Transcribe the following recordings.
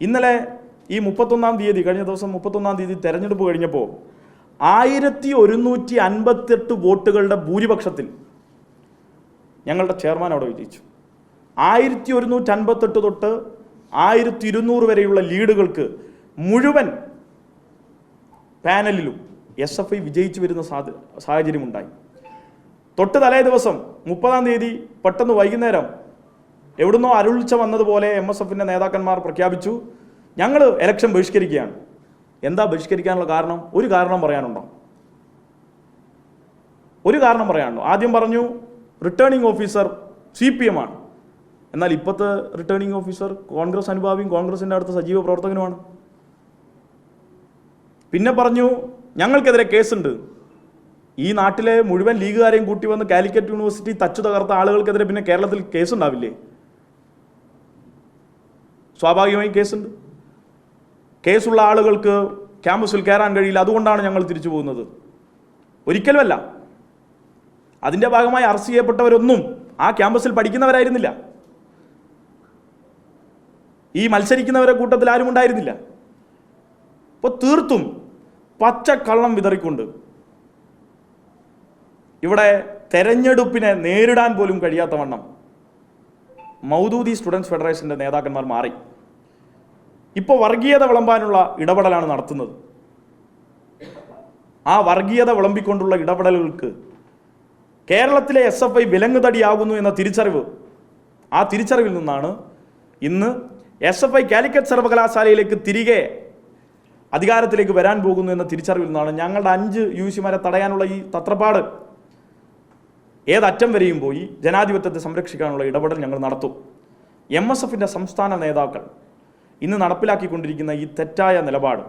ഇന്നലെ ഈ മുപ്പത്തൊന്നാം തീയതി കഴിഞ്ഞ ദിവസം മുപ്പത്തൊന്നാം തീയതി തെരഞ്ഞെടുപ്പ് കഴിഞ്ഞപ്പോൾ ആയിരത്തി ഒരുന്നൂറ്റി അൻപത്തെട്ട് വോട്ടുകളുടെ ഭൂരിപക്ഷത്തിൽ ഞങ്ങളുടെ ചെയർമാൻ അവിടെ വിജയിച്ചു. ആയിരത്തി ഒരുന്നൂറ്റി അൻപത്തെട്ട് തൊട്ട് ആയിരത്തി ഇരുന്നൂറ് വരെയുള്ള ലീഡുകൾക്ക് മുഴുവൻ പാനലിലും എസ് എഫ് ഐ വിജയിച്ചു വരുന്ന സാഹചര്യമുണ്ടായി. തൊട്ട് തലേ ദിവസം മുപ്പതാം തീയതി പെട്ടെന്ന് വൈകുന്നേരം എവിടുന്നോ അരുളിച്ച വന്നതുപോലെ എം എസ് എഫിന്റെ നേതാക്കന്മാർ പ്രഖ്യാപിച്ചു. ഞങ്ങൾ എലക്ഷൻ ബഹിഷ്കരിക്കുകയാണ്. എന്താ ബഹിഷ്കരിക്കാനുള്ള കാരണം? ഒരു കാരണം പറയാനുണ്ടോ? ഒരു കാരണം പറയാനുണ്ടോ? ആദ്യം പറഞ്ഞു returning officer C P M ആണ്. എന്നാൽ ഇപ്പോഴത്തെ റിട്ടേണിംഗ് ഓഫീസർ കോൺഗ്രസ് അനുഭാവിയും കോൺഗ്രസിന്റെ അടുത്ത സജീവ പ്രവർത്തകനുമാണ്. പിന്നെ പറഞ്ഞു ഞങ്ങൾക്കെതിരെ കേസുണ്ട്. ഈ നാട്ടിലെ മുഴുവൻ ലീഗുകാരെയും കൂട്ടി വന്ന് കാലിക്കറ്റ് യൂണിവേഴ്സിറ്റി തച്ചു തകർത്ത ആളുകൾക്കെതിരെ പിന്നെ കേരളത്തിൽ കേസുണ്ടാവില്ലേ? സ്വാഭാവികമായും കേസുണ്ട്. കേസുള്ള ആളുകൾക്ക് ക്യാമ്പസിൽ കയറാൻ കഴിയില്ല. അതുകൊണ്ടാണ് ഞങ്ങൾ തിരിച്ചു പോകുന്നത്. ഒരിക്കലുമല്ല. അതിന്റെ ഭാഗമായി അറസ്റ്റ് ചെയ്യപ്പെട്ടവരൊന്നും ആ ക്യാമ്പസിൽ പഠിക്കുന്നവരായിരുന്നില്ല. ഈ മത്സരിക്കുന്നവരെ കൂട്ടത്തിൽ ആരും ഉണ്ടായിരുന്നില്ല. അപ്പോൾ തീർത്തും പച്ചക്കള്ളം വിതറിക്കൊണ്ട് ഇവിടെ തെരഞ്ഞെടുപ്പിനെ നേരിടാൻ പോലും കഴിയാത്ത വണ്ണം മൗദൂദി സ്റ്റുഡൻസ് ഫെഡറേഷന്റെ നേതാക്കന്മാർ മാറി. ഇപ്പോൾ വർഗീയത വിളമ്പാനുള്ള ഇടപെടലാണ് നടത്തുന്നത്. ആ വർഗീയത വിളമ്പിക്കൊണ്ടുള്ള ഇടപെടലുകൾക്ക് കേരളത്തിലെ എസ് എഫ് ഐ വിലങ്ങുതടിയാകുന്നു എന്ന തിരിച്ചറിവ് ആ തിരിച്ചറിവിൽ നിന്നാണ് ഇന്ന് എസ് എഫ് ഐ കാലിക്കറ്റ് സർവകലാശാലയിലേക്ക് തിരികെ അധികാരത്തിലേക്ക് വരാൻ പോകുന്നു എന്ന തിരിച്ചറിവിൽ നിന്നാണ് ഞങ്ങളുടെ അഞ്ച് യു സിമാരെ തടയാനുള്ള ഈ തത്രപ്പാട്. ഏതറ്റം വരെയും പോയി ജനാധിപത്യത്തെ സംരക്ഷിക്കാനുള്ള ഇടപെടൽ ഞങ്ങൾ നടത്തും. എം എസ് എഫിന്റെ സംസ്ഥാന നേതാക്കൾ ഇന്ന് നടപ്പിലാക്കിക്കൊണ്ടിരിക്കുന്ന ഈ തെറ്റായ നിലപാട്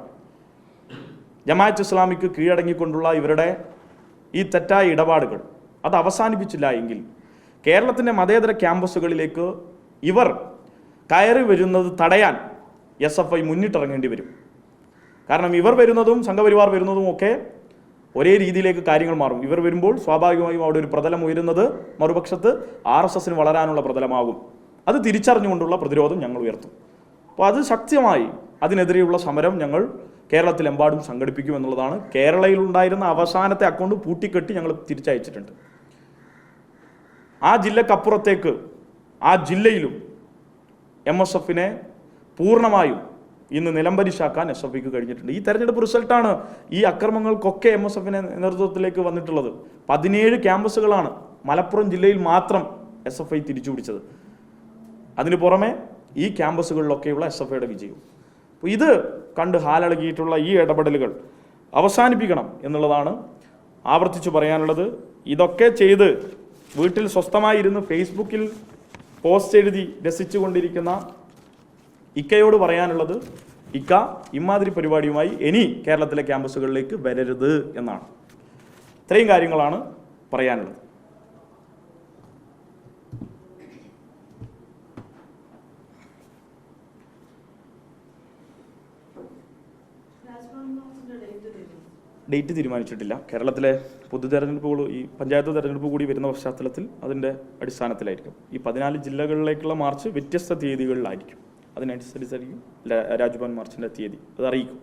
ജമാഅത്ത് ഇസ്ലാമിക്ക് കീഴടങ്ങിക്കൊണ്ടുള്ള ഇവരുടെ ഈ തെറ്റായ ഇടപാടുകൾ അത് അവസാനിപ്പിച്ചില്ല എങ്കിൽ കേരളത്തിന്റെ മതേതര ക്യാമ്പസുകളിലേക്ക് ഇവർ കയറി വരുന്നത് തടയാൻ എസ് എഫ് ഐ മുന്നിട്ടിറങ്ങേണ്ടി വരും. കാരണം ഇവർ വരുന്നതും സംഘപരിവാർ വരുന്നതും ഒക്കെ ഒരേ രീതിയിലേക്ക് കാര്യങ്ങൾ മാറും. ഇവർ വരുമ്പോൾ സ്വാഭാവികമായും അവിടെ ഒരു പ്രതലം ഉയരുന്നത് മറുപക്ഷത്ത് ആർ എസ് എസിന് വളരാനുള്ള പ്രതലമാകും. അത് തിരിച്ചറിഞ്ഞുകൊണ്ടുള്ള പ്രതിരോധം ഞങ്ങൾ ഉയർത്തും. അപ്പോൾ അത് ശക്തമായി അതിനെതിരെയുള്ള സമരം ഞങ്ങൾ കേരളത്തിലെമ്പാടും സംഘടിപ്പിക്കുമെന്നുള്ളതാണ് കേരളയിൽ ഉണ്ടായിരുന്ന അവസാനത്തെ അക്കൗണ്ട് പൂട്ടിക്കെട്ടി ഞങ്ങൾ തിരിച്ചയച്ചിട്ടുണ്ട്. ആ ജില്ലക്കപ്പുറത്തേക്ക് ആ ജില്ലയിലും എം എസ് എഫിനെ പൂർണമായും ഇന്ന് നിലംപരിശാക്കാൻ എസ് എഫ് കഴിഞ്ഞിട്ടുണ്ട്. ഈ തെരഞ്ഞെടുപ്പ് റിസൾട്ടാണ് ഈ അക്രമങ്ങൾക്കൊക്കെ എം എസ് എഫിന്റെ നേതൃത്വത്തിലേക്ക് വന്നിട്ടുള്ളത്. പതിനേഴ് ക്യാമ്പസുകളാണ് മലപ്പുറം ജില്ലയിൽ മാത്രം എസ് എഫ് ഐ തിരിച്ചുപിടിച്ചത്. അതിന് പുറമെ ഈ ക്യാമ്പസുകളിലൊക്കെയുള്ള എസ് എഫ് ഐയുടെ വിജയവും. അപ്പോൾ ഇത് കണ്ട് ഹാലളകിയിട്ടുള്ള ഈ ഇടപെടലുകൾ അവസാനിപ്പിക്കണം എന്നുള്ളതാണ് ആവർത്തിച്ചു പറയാനുള്ളത്. ഇതൊക്കെ ചെയ്ത് വീട്ടിൽ സ്വസ്ഥമായിരുന്ന് ഫേസ്ബുക്കിൽ പോസ്റ്റ് എഴുതി രസിച്ചുകൊണ്ടിരിക്കുന്ന ഇക്കയോട് പറയാനുള്ളത് ഇക്ക ഇമാതിരി പരിപാടിയുമായി ഇനി കേരളത്തിലെ ക്യാമ്പസുകളിലേക്ക് വരരുത് എന്നാണ്. ഇത്രയും കാര്യങ്ങളാണ് പറയാനുള്ളത്. ഡേറ്റ് തീരുമാനിച്ചിട്ടില്ല. കേരളത്തിലെ പൊതു തെരഞ്ഞെടുപ്പുകൾ ഈ പഞ്ചായത്ത് തെരഞ്ഞെടുപ്പ് കൂടി വരുന്ന പശ്ചാത്തലത്തിൽ അതിന്റെ അടിസ്ഥാനത്തിലായിരിക്കും. ഈ പതിനാല് ജില്ലകളിലേക്കുള്ള മാർച്ച് വ്യത്യസ്ത തീയതികളിലായിരിക്കും. അതിനനുസരിച്ചായിരിക്കും രാജ്ഭവൻ മാർച്ചിന്റെ തീയതി. അത് അറിയിക്കും